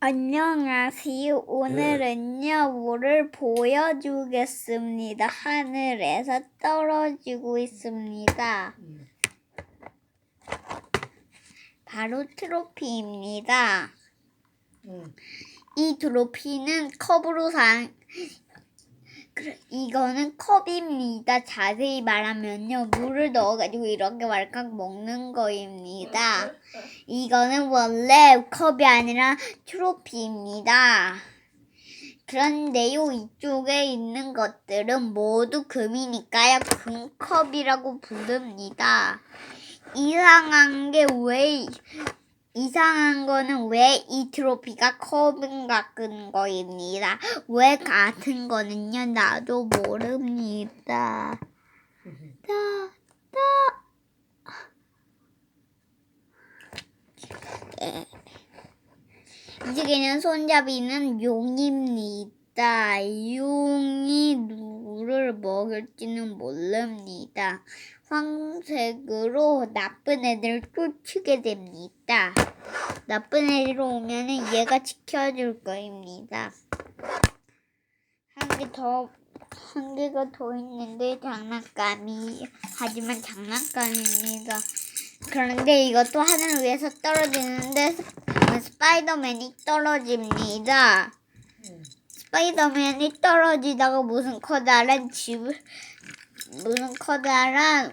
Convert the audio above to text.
안녕하세요. 오늘은요, 물을 보여주겠습니다. 하늘에서 떨어지고 있습니다. 바로 트로피입니다. 응. 이 트로피는 컵으로 산, 이거는 컵입니다. 자세히 말하면요, 물을 넣어가지고 이렇게 말칵 먹는 거입니다. 이거는 원래 컵이 아니라 트로피입니다. 그런데요, 이쪽에 있는 것들은 모두 금이니까요, 금컵이라고 부릅니다. 이상한 게 왜, 이상한 거는 왜 이 트로피가 컵인 같은 거입니다. 왜 같은 거는요, 나도 모릅니다. 따, 따. 예. 이제 그냥 손잡이는 용입니다. 용이 누구를 먹을지는 모릅니다. 황색으로 나쁜 애들을 쫓게 됩니다. 나쁜 애들 오면은 얘가 지켜줄 거입니다. 한 개 더, 한 개가 더 있는데 장난감이, 하지만 장난감입니다. 그런데 이것도 하늘 위에서 떨어지는데 스파이더맨이 떨어집니다. 스파이더맨이 떨어지다가 무슨 커다란 집을 무슨 커다란